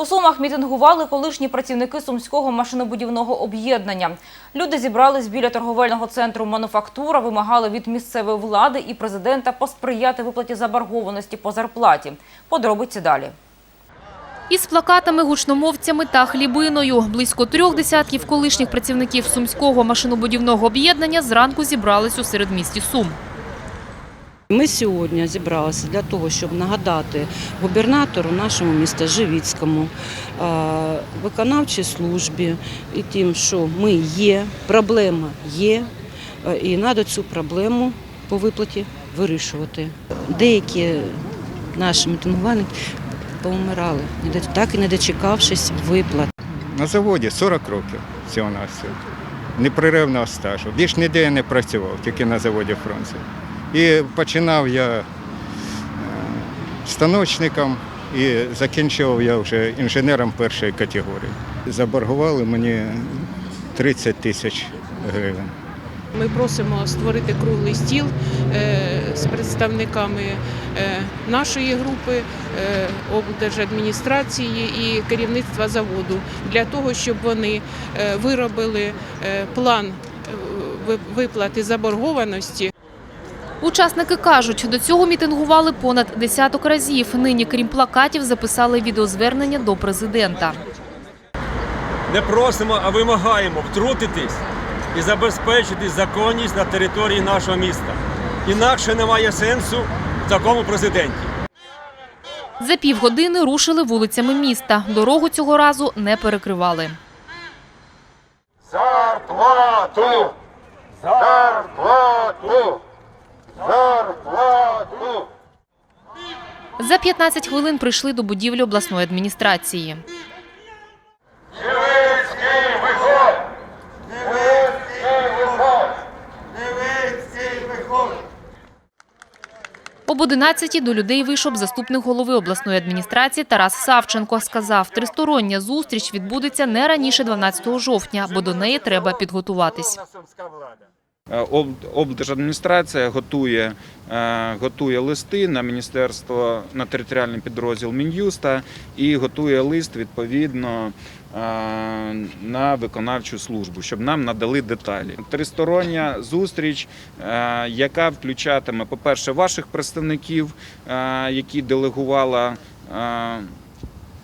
У Сумах мітингували колишні працівники Сумського машинобудівного об'єднання. Люди зібрались біля торговельного центру «Мануфактура», вимагали від місцевої влади і президента посприяти виплаті заборгованості по зарплаті. Подробиці далі. Із плакатами, гучномовцями та хлібиною. Близько трьох десятків колишніх працівників Сумського машинобудівного об'єднання зранку зібрались у середмісті Сум. Ми сьогодні зібралися для того, щоб нагадати губернатору нашому міста Живіцькому, е, виконавчій службі і тим, що ми є, проблема є, е, і треба цю проблему по виплаті вирішувати. Деякі наші мітингувальники повмирали, так і не дочекавшись виплат. На заводі 40 років всього на всього. Непреривного стажу. Більш ніде я не працював, тільки на заводі Фронту. І починав я е, станочником і закінчував я вже інженером першої категорії. Заборгували мені 30 тисяч гривень. Ми просимо створити круглий стіл е, з представниками е, нашої групи, облдержадміністрації і керівництва заводу для того, щоб вони виробили план виплати заборгованості. Учасники кажуть, до цього мітингували понад десяток разів. Нині, крім плакатів, записали відеозвернення до президента. не просимо, а вимагаємо втрутитись і забезпечити законність на території нашого міста. Інакше немає сенсу в такому президенті. За півгодини рушили вулицями міста. Дорогу цього разу не перекривали. Зарплату! Зарплату! Зарплату! За 15 хвилин прийшли до будівлі обласної адміністрації. Об 11 до людей вийшов заступник голови обласної адміністрації Тарас Савченко. Сказав, тристороння зустріч відбудеться не раніше 12 жовтня, бо до неї треба підготуватись. Е, об- Облдержадміністрація готує, е, готує листи на міністерство на територіальний підрозділ Мін'юста і готує лист відповідно е, на виконавчу службу, щоб нам надали деталі. Тристороння зустріч, яка включатиме, по-перше, ваших представників, які делегувала.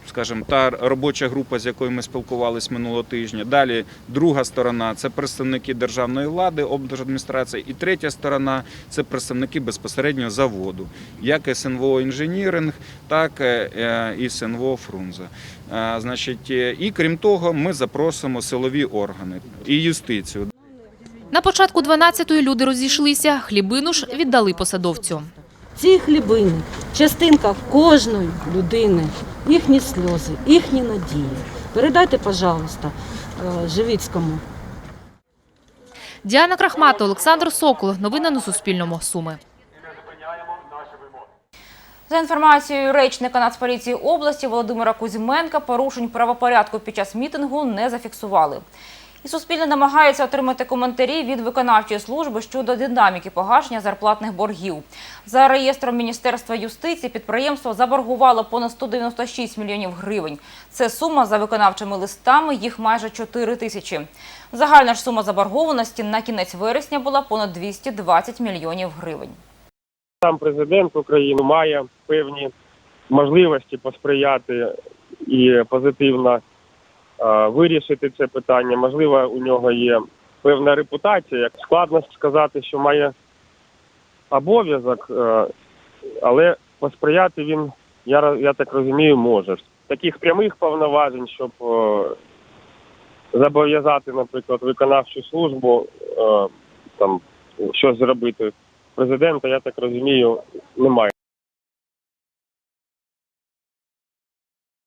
Скажімо, та робоча група, з якою ми спілкувалися минулого тижня. Далі друга сторона це представники державної влади, облдержадміністрації. І третя сторона це представники безпосередньо заводу, як СНВО інженіринг, так е, е, і СНВО Фрунзе. Е, Значить, і крім того, ми запросимо силові органи і юстицію. На початку 12-ї люди розійшлися. Хлібину ж віддали посадовцю. Ці хлібини частинка кожної людини, їхні сльози, їхні надії. Передайте, пожалуйста, е, Живіцькому. Діана Крахмата, Олександр Сокол. Новини на Суспільному. Суми. За інформацією речника Нацполіції області Володимира Кузьменка, порушень правопорядку під час мітингу не зафіксували. І Суспільне намагається отримати коментарі від виконавчої служби щодо динаміки погашення зарплатних боргів. За реєстром Міністерства юстиції підприємство заборгувало понад 196 мільйонів гривень. Це сума за виконавчими листами, їх майже 4 тисячі. Загальна ж сума заборгованості на кінець вересня була понад 220 мільйонів гривень. сам президент України має певні можливості посприяти і позитивно вирішити це питання. Можливо, у нього є певна репутація. Як складно сказати, що має обов'язок, е, але посприяти він, я, я так розумію, може. Таких прямих повноважень, щоб е, зобов'язати, наприклад, виконавчу службу е, там щось зробити президента, я так розумію, немає.